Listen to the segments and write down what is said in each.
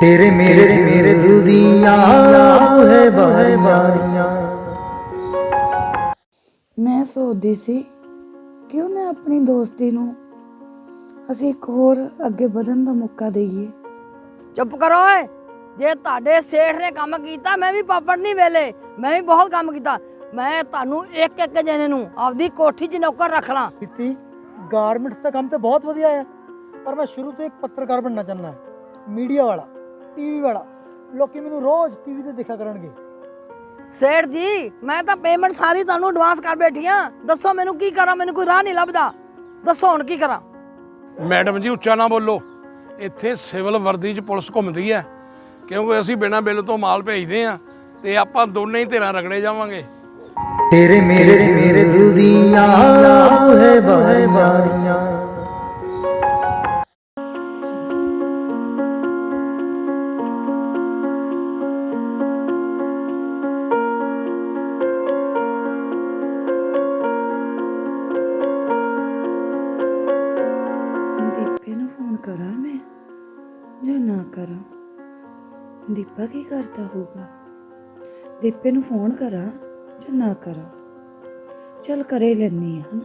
ਤੇਰੇ ਮੇਰੇ ਮੇਰੇ ਦਿਲ ਦੀਆਂ ਹੈ ਬਾਰੀਆਂ ਮੈਂ ਸੋਚਦੀ ਸੀ ਕਿ ਉਹਨੇ ਆਪਣੀ ਦੋਸਤੀ ਨੂੰ ਅਸੀਂ ਇੱਕ ਹੋਰ ਅੱਗੇ ਵਧਣ ਦਾ ਮੌਕਾ ਦਈਏ। ਚੁੱਪ ਕਰੋ ਓਏ। ਜੇ ਤੁਹਾਡੇ ਸੇਠ ਨੇ ਕੰਮ ਕੀਤਾ ਮੈਂ ਵੀ ਪਾਪੜ ਨਹੀਂ ਵੇਲੇ। ਮੈਂ ਵੀ ਬਹੁਤ ਕੰਮ ਕੀਤਾ। ਮੈਂ ਤੁਹਾਨੂੰ ਇੱਕ ਇੱਕ ਜਣੇ ਨੂੰ ਆਪਦੀ ਕੋਠੀ 'ਚ ਨੌਕਰ ਰੱਖ ਲਾਂ। ਕੀਤੀ ਗਾਰਮੈਂਟਸ ਦਾ ਕੰਮ ਤੇ ਬਹੁਤ ਵਧੀਆ ਹੈ ਪਰ ਮੈਂ ਸ਼ੁਰੂ ਤੋਂ ਇੱਕ ਪੱਤਰਕਾਰ ਬਣਨਾ ਚਾਹੁੰਦਾ। ਮੀਡੀਆ ਵਾਲਾ। ਟੀਵੀ ਵਾਲਾ। ਲੋਕੀ ਮੈਨੂੰ ਰੋਜ਼ ਟੀਵੀ ਤੇ ਦੇਖਿਆ ਕਰਨਗੇ। ਸੇਠ ਜੀ ਮੈਂ ਤਾਂ ਪੇਮੈਂਟ ਸਾਰੀ ਤੁਹਾਨੂੰ ਐਡਵਾਂਸ ਕਰ ਬੈਠੀ ਆ। ਦੱਸੋ ਮੈਨੂੰ ਕੀ ਕਰਾਂ ਮੈਨੂੰ ਕੋਈ ਰਾਹ ਨਹੀਂ ਲੱਭਦਾ। ਦੱਸੋ ਹੁਣ ਕੀ ਕਰਾਂ। ਮੈਡਮ ਜੀ ਉੱਚਾ ਨਾ ਬੋਲੋ। ਇੱਥੇ ਸਿਵਲ ਵਰਦੀ 'ਚ ਪੁਲਿਸ ਘੁੰਮਦੀ ਹੈ ਕਿਉਂਕਿ ਅਸੀਂ ਬਿਨਾਂ ਬਿੱਲ ਤੋਂ ਮਾਲ ਭੇਜਦੇ ਆ ਤੇ ਆਪਾਂ ਦੋਨੇ ਹੀ ਧਿਰਾਂ ਰਗੜੇ ਜਾਵਾਂਗੇ। ਤੇਰੇ ਮੇਰੇ ਮੇਰੇ ਦਿਲ ਦੀਆਂ ਹੈ ਬਾਰੀਆਂ ਜਾਂ ਨਾ ਕਰਾਂ। ਦੀਪਾ ਕੀ ਕਰਦਾ ਹੋਊਗਾ? ਦੀਪੇ ਨੂੰ ਫੋਨ ਕਰਾਂ ਜਾਂ ਨਾ ਕਰਾਂ? ਚਲ ਕਰੇ ਲੈਣੀ ਆ ਹਨਾ।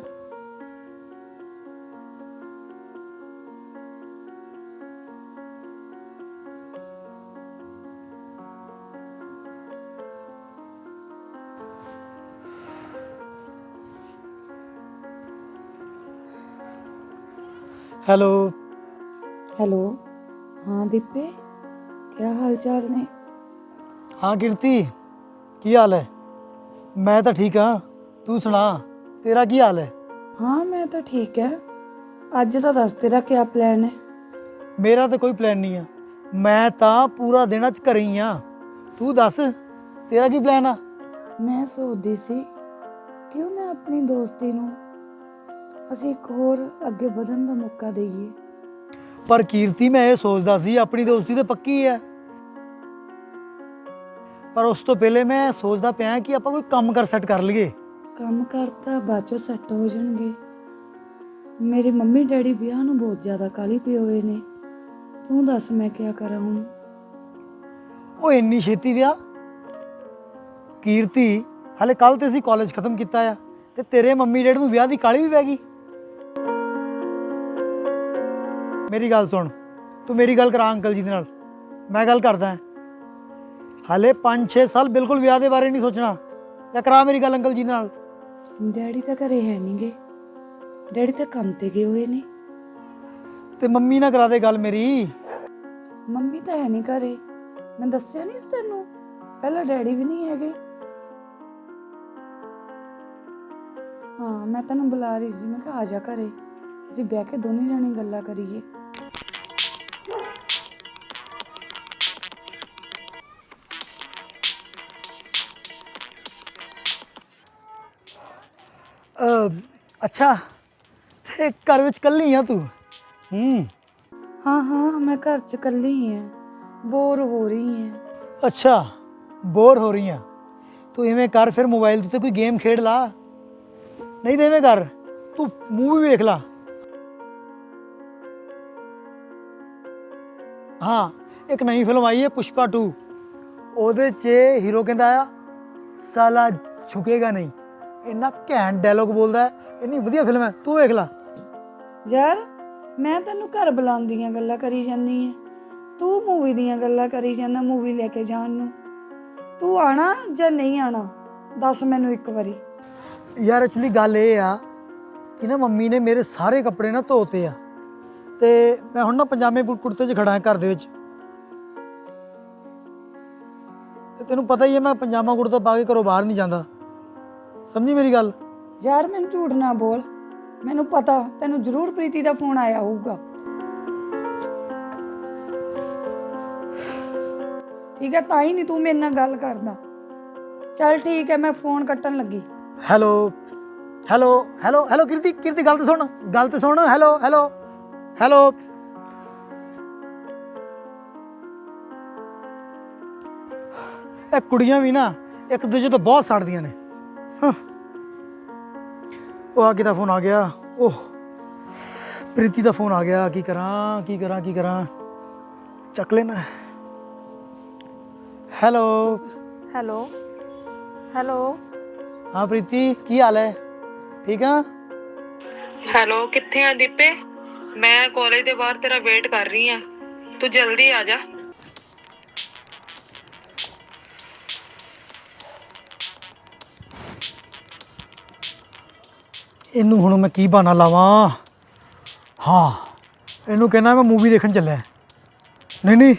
ਹੈਲੋ ਹੈਲੋ ਹਾਂ ਦੀਪੇ ਕੀ ਹਾਲ ਚਾਲ ਨੇ? ਹਾਂ ਕੀਰਤੀ ਕੀ ਹਾਲ ਹੈ? ਮੈਂ ਤਾਂ ਠੀਕ ਹਾਂ ਤੂੰ ਸੁਣਾ ਤੇਰਾ ਕੀ ਹਾਲ ਹੈ? ਹਾਂ ਮੈਂ ਤਾਂ ਠੀਕ ਹੈ। ਅੱਜ ਤਾਂ ਦੱਸ ਤੇਰਾ ਕੀ ਪਲਾਨ ਹੈ? ਮੇਰਾ ਤਾਂ ਕੋਈ ਪਲਾਨ ਨਹੀਂ ਆ। ਮੈਂ ਤਾਂ ਪੂਰਾ ਦਿਨ ਅੱਜ ਘਰੇ ਹੀ ਆ ਤੂੰ ਦੱਸ ਤੇਰਾ ਕੀ ਪਲਾਨ ਆ? ਮੈਂ ਸੋਚਦੀ ਸੀ ਕਿ ਉਹਨੇ ਆਪਣੀ ਦੋਸਤੀ ਨੂੰ ਅਸੀਂ ਇੱਕ ਹੋਰ ਅੱਗੇ ਵਧਣ ਦਾ ਮੌਕਾ ਦਈਏ। ਪਰ ਕੀਰਤੀ ਮੈਂ ਇਹ ਸੋਚਦਾ ਸੀ ਆਪਣੀ ਦੋਸਤੀ ਤੇ ਪੱਕੀ ਹੈ। ਪਰ ਉਸ ਤੋਂ ਪਹਿਲੇ ਮੈਂ ਸੋਚਦਾ ਪਿਆ ਕਿ ਆਪਾਂ ਕੋਈ ਕੰਮ ਕਰ ਸੈੱਟ ਕਰ ਲਈਏ। ਕੰਮ ਕਰਤਾ ਬਾਅਦ ਸੈੱਟ ਹੋ ਜਾਣਗੇ। ਮੇਰੇ ਮੰਮੀ ਡੈਡੀ ਵਿਆਹ ਨੂੰ ਬਹੁਤ ਜ਼ਿਆਦਾ ਕਾਲੀ ਪਏ ਹੋਏ ਨੇ। ਤੂੰ ਦੱਸ ਮੈਂ ਕੀ ਕਰਾਂ ਹੁਣ? ਉਹ ਇੰਨੀ ਛੇਤੀ ਵਿਆਹ? ਕੀਰਤੀ ਹਲੇ ਕੱਲ ਤੇ ਅਸੀਂ ਕਾਲਜ ਖਤਮ ਕੀਤਾ ਆ ਤੇ ਤੇਰੇ ਮੰਮੀ ਡੈਡੀ ਨੂੰ ਵਿਆਹ ਦੀ ਕਾਲੀ ਵੀ ਪੈ ਗਈ? ਮੇਰੀ ਗੱਲ ਸੁਣ। ਤੂੰ ਮੇਰੀ ਗੱਲ ਕਰਾ ਅੰਕਲ ਜੀ ਦੇ ਨਾਲ। ਮੈਂ ਗੱਲ ਕਰਦਾ ਹਲੇ 5-6 ਸਾਲ ਬਿਲਕੁਲ ਵਿਆਹ ਦੇ ਬਾਰੇ ਨਹੀਂ ਸੋਚਣਾ। ਜਾਂ ਕਰਾ ਮੇਰੀ ਗੱਲ ਅੰਕਲ ਜੀ ਨਾਲ। ਡੈਡੀ ਤਾਂ ਘਰੇ ਹੈ ਨਹੀਂਗੇ। ਡੈਡੀ ਤਾਂ ਕੰਮ ਤੇ ਗਏ ਹੋਏ ਨੇ। ਤੇ ਮੰਮੀ ਨਾਲ ਕਰਾ ਦੇ ਗੱਲ ਮੇਰੀ। ਮੰਮੀ ਤਾਂ ਹੈ ਨਹੀਂ ਘਰੇ। ਮੈਂ ਦੱਸਿਆ ਨਹੀਂ ਸੀ ਤੈਨੂੰ। ਪਹਿਲਾਂ ਡੈਡੀ ਵੀ ਨਹੀਂ ਹੈਗੇ। ਹਾਂ ਮੈਂ ਤੈਨੂੰ ਬੁਲਾ ਰਹੀ ਸੀ। ਮੈਂ ਕਿਹਾ ਆ ਜਾ ਘਰੇ। ਅਸੀਂ ਬਹਿ ਕੇ ਦੋਨੇ ਜਾਣੇ ਗੱਲਾਂ ਕਰੀਏ। ਅ, ਅੱਛਾ। ਤੇ ਘਰ ਵਿੱਚ ਕੱਲੀ ਆ ਤੂੰ? ਹੂੰ। ਹਾਂ ਹਾਂ ਮੈਂ ਘਰ 'ਚ ਇਕੱਲੀ ਹੀ ਹਾਂ ਬੋਰ ਹੋ ਰਹੀ ਹਾਂ ਅੱਛਾ ਬੋਰ ਹੋ ਰਹੀ ਆ। ਤੂੰ ਇਵੇਂ ਕਰ ਫਿਰ ਮੋਬਾਈਲ ਤੇ ਕੋਈ ਗੇਮ ਖੇਡ ਲਾ। ਨਹੀਂ ਤੇ ਇਵੇਂ ਕਰ ਤੂੰ ਮੂਵੀ ਵੇਖ ਲਾ। ਹਾਂ ਇੱਕ ਨਵੀਂ ਫਿਲਮ ਆਈ ਹੈ ਪੁਸ਼ਪਾ 2 ਉਹਦੇ 'ਚ ਹੀਰੋ ਕਹਿੰਦਾ ਆ ਸਾਲਾ ਝੁਕੇਗਾ ਨਹੀਂ। ਇੰਨਾ ਘੈਂਟ ਡਾਇਲੋਗ ਬੋਲਦਾ ਹੈ ਇੰਨੀ ਵਧੀਆ ਫਿਲਮ ਹੈ। ਤੂੰ ਵੇਖ ਲਾ। ਯਾਰ ਮੈਂ ਤੈਨੂੰ ਘਰ ਬੁਲਾਉਣ ਦੀਆਂ ਗੱਲਾਂ ਕਰੀ ਜਾਂਦੀ ਐ ਤੂੰ ਮੂਵੀ ਦੀਆਂ ਗੱਲਾਂ ਕਰੀ ਜਾਂਦਾ ਮੂਵੀ ਲੈ ਕੇ ਜਾਣ ਨੂੰ। ਤੂੰ ਆਣਾ ਜਾਂ ਨਹੀਂ ਆਣਾ? ਦੱਸ ਮੈਨੂੰ ਇੱਕ ਵਾਰੀ। ਯਾਰ ਐਕਚੁਅਲੀ ਗੱਲ ਇਹ ਆ ਕਿ ਨਾ ਮੰਮੀ ਨੇ ਮੇਰੇ ਸਾਰੇ ਕੱਪੜੇ ਨਾ ਧੋਤੇ ਆ। ਤੇ ਮੈਂ ਹੁਣ ਨਾ ਪਜਾਮੇ ਕੁ- ਕੁੜਤੇ 'ਚ ਖੜਾ ਹਾਂ ਘਰ ਦੇ ਵਿੱਚ। ਤੇ ਤੈਨੂੰ ਪਤਾ ਹੀ ਹੈ ਮੈਂ ਪਜਾਮਾ ਕੁੜਤਾ ਪਾ ਕੇ ਘਰੋਂ ਬਾਹਰ ਨਹੀਂ ਜਾਂਦਾ। ਸਮਝੀ ਮੇਰੀ ਗੱਲ? ਯਾਰ ਮੈਨੂੰ ਝੂਠ ਨਾ ਬੋਲ। ਮੈਨੂੰ ਪਤਾ ਤੈਨੂੰ ਜ਼ਰੂਰ ਪ੍ਰੀਤੀ ਦਾ ਫੋਨ ਆਇਆ ਹੋਊਗਾ। ਠੀਕ ਹੈ ਤਾਂ ਹੀ ਨਹੀਂ ਤੂੰ ਮੇਰੇ ਨਾਲ ਗੱਲ ਕਰਦਾ। ਚੱਲ ਠੀਕ ਹੈ ਮੈਂ ਫੋਨ ਕੱਟਣ ਲੱਗੀ। Hello hello hello hello Kirti Kirti ਗੱਲ ਤੇ ਸੁਣ ਗੱਲ ਤੇ ਸੁਣ ਹੈਲੋ ਹੈਲੋ। ਹੈਲੋ ਇਹ ਕੁੜੀਆਂ ਵੀ ਨਾ ਇੱਕ ਦੂਜੇ ਤੋਂ ਬਹੁਤ ਸੜਦੀਆਂ ਨੇ। ਹਾਂ। ਉਹ ਆ ਕਿਦਾ ਫੋਨ ਆ ਗਿਆ। ਓਹ। ਪ੍ਰੀਤੀ ਦਾ ਫੋਨ ਆ ਗਿਆ। ਕੀ ਕਰਾਂ ਕੀ ਕਰਾਂ ਕੀ ਕਰਾਂ। ਚੱਕ ਲੈਣਾ। ਹੈਲੋ ਹੈਲੋ ਹੈਲੋ ਹਾਂ ਪ੍ਰੀਤੀ ਕੀ ਹਾਲ ਹੈ? ਠੀਕ ਆ? ਹੈਲੋ ਕਿੱਥੇ ਆ ਦੀਪੇ? ਮੈਂ ਕਾਲਜ ਦੇ ਬਾਹਰ ਤੇਰਾ ਵੇਟ ਕਰ ਰਹੀ ਆ ਤੂੰ ਜਲਦੀ ਆ ਜਾ। ਇਹਨੂੰ ਹੁਣ ਮੈਂ ਕੀ ਬਹਾਨਾ ਲਾਵਾਂ? ਹਾਂ, ਇਹਨੂੰ ਕਹਿਣਾ ਮੈਂ ਮੂਵੀ ਦੇਖਣ ਚੱਲਿਆ। ਨਹੀਂ ਨਹੀਂ,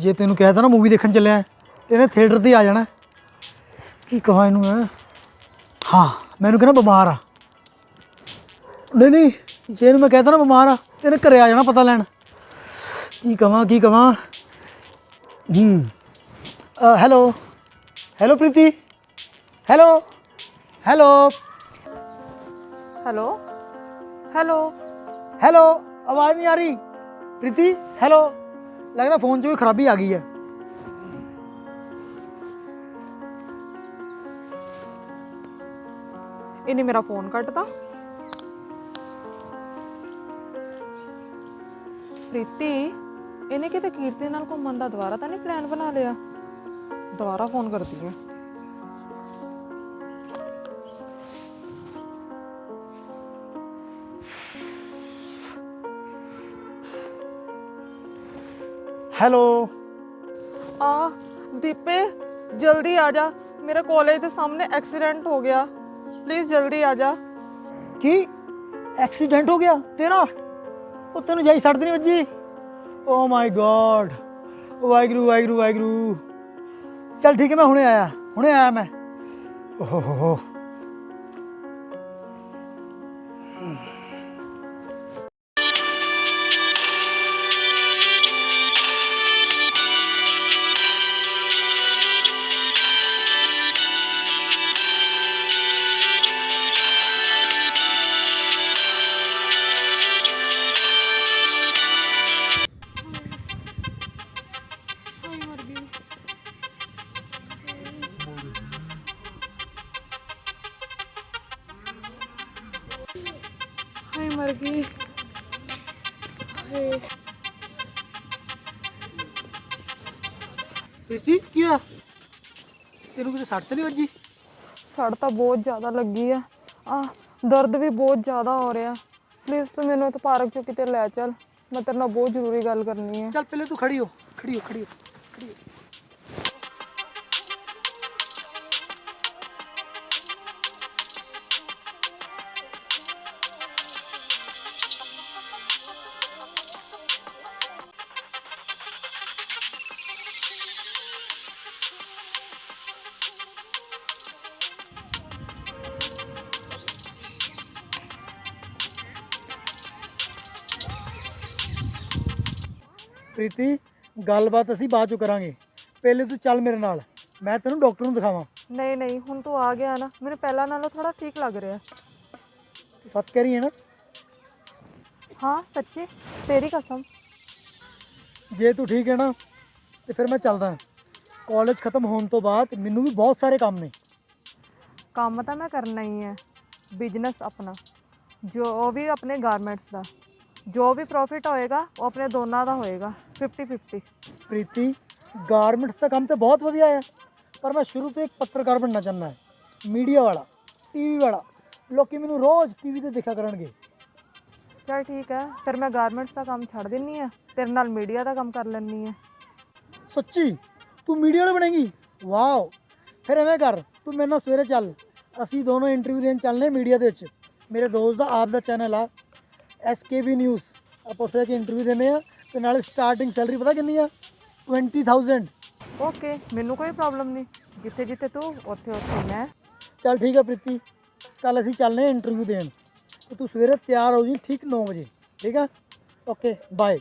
ਜੇ ਤੈਨੂੰ ਕਹਿ ਤਾ ਨਾ ਮੂਵੀ ਦੇਖਣ ਚੱਲਿਆ, ਇਹਨੇ ਥੀਏਟਰ ਤੇ ਆ ਜਾਣਾ। ਕੀ ਕਹਾਂ ਇਹਨੂੰ ਮੈਂ? ਹਾਂ ਮੈਨੂੰ ਕਹਿੰਦਾ ਬਿਮਾਰ ਆ। ਨਹੀਂ ਨਹੀਂ ਜੇ ਇਹਨੂੰ ਮੈਂ ਕਹਿ ਤਾ ਨਾ ਬਿਮਾਰ ਆ ਇਹਨੇ ਘਰੇ ਆ ਜਾਣਾ ਪਤਾ ਲੈਣ। ਕੀ ਕਹਾਂ ਕੀ ਕਹਾਂ ਹੂੰ। Hello. Hello Priti. Hello. Hello. Hello. Hello. Hello. ਆਵਾਜ਼ ਨਹੀਂ ਆ ਰਹੀ। ਪ੍ਰੀਤੀ ਹੈਲੋ। ਲੱਗਦਾ ਫੋਨ 'ਚ ਕੋਈ ਖਰਾਬੀ ਆ ਗਈ ਹੈ। ਇਹਨੇ ਮੇਰਾ ਫੋਨ ਕੱਟਤਾ। ਪ੍ਰੀਤੀ ਇਹਨੇ ਕਿਤੇ ਕੀਰਤੀ ਨਾਲ ਘੁੰਮਣ ਦਾ ਦੁਬਾਰਾ ਤਾਂ ਨਹੀਂ ਪਲਾਨ ਬਣਾ ਲਿਆ? ਦੁਬਾਰਾ ਫੋਨ ਕਰਦੀ ਆ। ਹੈਲੋ ਆ ਦੀਪੇ ਜਲਦੀ ਆ ਜਾ। ਮੇਰੇ ਕਾਲਜ ਦੇ ਸਾਹਮਣੇ ਐਕਸੀਡੈਂਟ ਹੋ ਗਿਆ। ਪਲੀਜ਼ ਜਲਦੀ ਆ ਜਾ। ਕੀ? ਐਕਸੀਡੈਂਟ ਹੋ ਗਿਆ? ਤੇਰਾ? ਉਹ ਤੈਨੂੰ ਜਾਈ ਸੜ ਨਹੀਂ ਵੱਜੀ? Oh my god Waheguru Waheguru Waheguru. ਚੱਲ ਠੀਕ ਹੈ, ਮੈਂ ਹੁਣੇ ਆਇਆ ਹੁਣੇ ਆਇਆ ਮੈਂ। ਓਹ ਹੋ ਹੋ। ਹਾਏ ਮਰ ਗਈ। ਹਾਏ। ਪ੍ਰੀਤੀ ਕੀ ਆ ਤੈਨੂੰ ਕਿਤੇ ਸੱਟ ਤਾਂ ਨਹੀਂ ਵੱਜੀ? ਸੜ ਤਾਂ ਬਹੁਤ ਜ਼ਿਆਦਾ ਲੱਗੀ ਆ। ਆ ਦਰਦ ਵੀ ਬਹੁਤ ਜ਼ਿਆਦਾ ਹੋ ਰਿਹਾ। ਪਲੀਜ਼ ਤੂੰ ਮੈਨੂੰ ਇੱਥੇ ਪਾਰਕ ਚੋਂ ਕਿਤੇ ਲੈ ਚੱਲ। ਮੈਂ ਤੇਰੇ ਨਾਲ ਬਹੁਤ ਜ਼ਰੂਰੀ ਗੱਲ ਕਰਨੀ ਹੈ ਚੱਲ ਪਹਿਲੇ ਤੂੰ ਖੜੀ ਹੋ ਖੜੀ ਹੋ ਖੜੀ ਹੋ ਖੜੀ ਹੋ। ਪ੍ਰੀਤੀ ਗੱਲਬਾਤ ਅਸੀਂ ਬਾਅਦ ਚ ਕਰਾਂਗੇ। ਪਹਿਲੇ ਤੂੰ ਚੱਲ ਮੇਰੇ ਨਾਲ ਮੈਂ ਤੈਨੂੰ ਡਾਕਟਰ ਨੂੰ ਦਿਖਾਵਾਂ। ਨਹੀਂ ਨਹੀਂ ਹੁਣ ਤੂੰ ਆ ਗਿਆ ਨਾ ਮੈਨੂੰ ਪਹਿਲਾਂ ਨਾਲੋਂ ਥੋੜਾ ਠੀਕ ਲੱਗ ਰਿਹਾ। ਸੱਚ ਕਹਿ ਰਹੀ ਹੈ ਨਾ? ਹਾਂ ਸੱਚੀ ਤੇਰੀ ਕਸਮ। ਜੇ ਤੂੰ ਠੀਕ ਹੈ ਨਾ ਤੇ ਫਿਰ ਮੈਂ ਚੱਲਦਾ। ਕਾਲਜ ਖਤਮ ਹੋਣ ਤੋਂ ਬਾਅਦ ਮੈਨੂੰ ਵੀ ਬਹੁਤ ਸਾਰੇ ਕੰਮ ਨੇ। ਕੰਮ ਤਾਂ ਮੈਂ ਕਰਨਾ ਹੀ ਹੈ ਬਿਜ਼ਨਸ ਆਪਣਾ। ਜੋ ਵੀ ਆਪਣੇ ਗਾਰਮੈਂਟਸ ਦਾ। ਜੋ ਵੀ ਪ੍ਰੋਫਿਟ ਹੋਏਗਾ ਉਹ ਆਪਣੇ ਦੋਨਾਂ ਦਾ ਹੋਏਗਾ। 50 50 ਪ੍ਰੀਤੀ ਗਾਰਮੈਂਟਸ ਦਾ ਕੰਮ ਤੇ ਬਹੁਤ ਵਧੀਆ ਹੈ ਪਰ ਮੈਂ ਸ਼ੁਰੂ ਤੋਂ ਇੱਕ ਪੱਤਰਕਾਰ ਬਣਨਾ ਚਾਹੁੰਦਾ ਹੈ। ਮੀਡੀਆ ਵਾਲਾ ਟੀਵੀ ਵਾਲਾ ਲੋਕੀ ਮੈਨੂੰ ਰੋਜ਼ ਟੀਵੀ ਤੇ ਦੇਖਿਆ ਕਰਨਗੇ। ਚਲ ਠੀਕ ਹੈ ਫਿਰ ਮੈਂ ਗਾਰਮੈਂਟਸ ਦਾ ਕੰਮ ਛੱਡ ਦਿੰਨੀ ਆ ਤੇਰੇ ਨਾਲ ਮੀਡੀਆ ਦਾ ਕੰਮ ਕਰ ਲੈਣੀ ਆ ਸੱਚੀ ਤੂੰ ਮੀਡੀਆ ਵਾਲਾ ਬਣੇਗੀ? ਵਾਓ ਫਿਰ ਐਵੇਂ ਕਰ ਤੂੰ ਮੇਰੇ ਨਾਲ ਸਵੇਰੇ ਚੱਲ। ਅਸੀਂ ਦੋਨੋਂ ਇੰਟਰਵਿਊ ਦੇਣ ਚੱਲਨੇ ਮੀਡੀਆ ਦੇ ਵਿੱਚ। ਮੇਰੇ ਦੋਸਤ ਦਾ ਆਪ ਦਾ ਚੈਨਲ ਆ ਐਸਕੇਬੀ ਨਿਊਜ਼ ਆਪਾਂ ਉੱਥੇ ਜਾ ਕੇ ਇੰਟਰਵਿਊ ਦਿੰਦੇ ਆ ਤੇ ਨਾਲੇ ਸਟਾਰਟਿੰਗ ਸੈਲਰੀ ਪਤਾ ਕਿੰਨੀ ਆ? 20000 ਓਕੇ ਮੈਨੂੰ ਕੋਈ ਪ੍ਰੋਬਲਮ ਨਹੀਂ। ਜਿੱਥੇ ਜਿੱਥੇ ਤੂੰ ਉੱਥੇ ਉੱਥੇ ਮੈਂ। ਚੱਲ ਠੀਕ ਆ ਪ੍ਰੀਤੀ। ਕੱਲ ਅਸੀਂ ਚੱਲਨੇ ਇੰਟਰਵਿਊ ਦੇਣ। ਤੇ ਤੂੰ ਸਵੇਰੇ ਤਿਆਰ ਹੋ ਜੀ ਠੀਕ 9 ਵਜੇ। ਠੀਕ ਆ? Okay bye